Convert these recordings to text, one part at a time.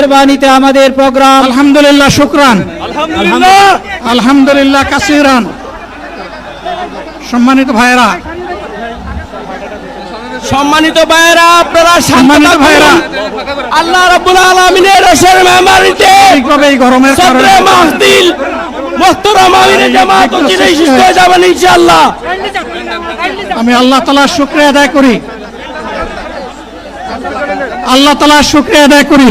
মেহরবানিতে আমাদের প্রোগ্রাম। আলহামদুলিল্লাহ শুক্রান। আলহামদুলিল্লাহ। কাসিরান। সম্মানিত ভাইয়েরা। সম্মানিত ভাইয়েরা আপনারা সম্মানিত। ভাইয়েরা। আল্লাহ রাব্বুল আলামিনের রসের মেহমানিতে ঠিকভাবে এই গরমের কারণে মাহদিল মোহতরম আমিরে জামাত চিরে সুস্থ হয়ে। যাবেন ইনশাআল্লাহ। আমি আল্লাহ তালার শুক্রিয়া আদায় করি। আল্লাহ তালার শুক্রিয়া আদায় করি।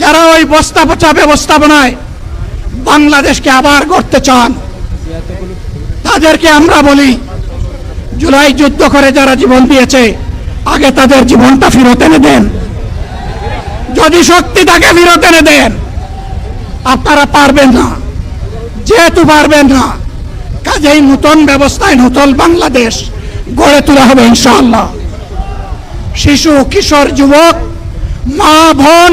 যারা ওই বস্তা পচা ব্যবস্থাপনায় বাংলাদেশকে আবার গড়তে চান, তাদেরকে আমরা বলি, জুলাই যুদ্ধ করে যারা জীবন দিয়েছে, আগে তাদের জীবনটা ফেরত এনে দেন। যদি শক্তি তাকে ফেরত এনে দেন, আপনারা পারবেন না। যেহেতু পারবেন না, কাজেই নতুন ব্যবস্থায় নতুন বাংলাদেশ গড়ে তোলা হবে ইনশাআল্লাহ। শিশু, কিশোর, যুবক, মা, বোন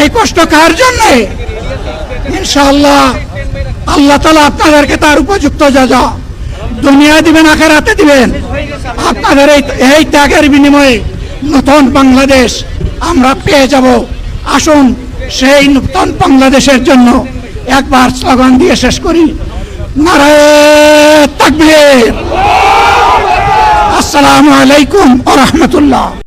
এই কষ্ট কার জন্য? ইনশাআল্লাহ, আল্লাহ তালা আপনাদেরকে তার উপযুক্ত যা যা দুনিয়া দিবেন, আখেরাতে দিবেন, আপনাদের এই এই ত্যাগের বিনিময়ে নতুন বাংলাদেশ আমরা পেয়ে যাব। আসুন, সেই নতুন বাংলাদেশের জন্য একবার স্লোগান দিয়ে শেষ করি। নারায়ণ তাকবীর। আসসালামু আলাইকুম ওয়া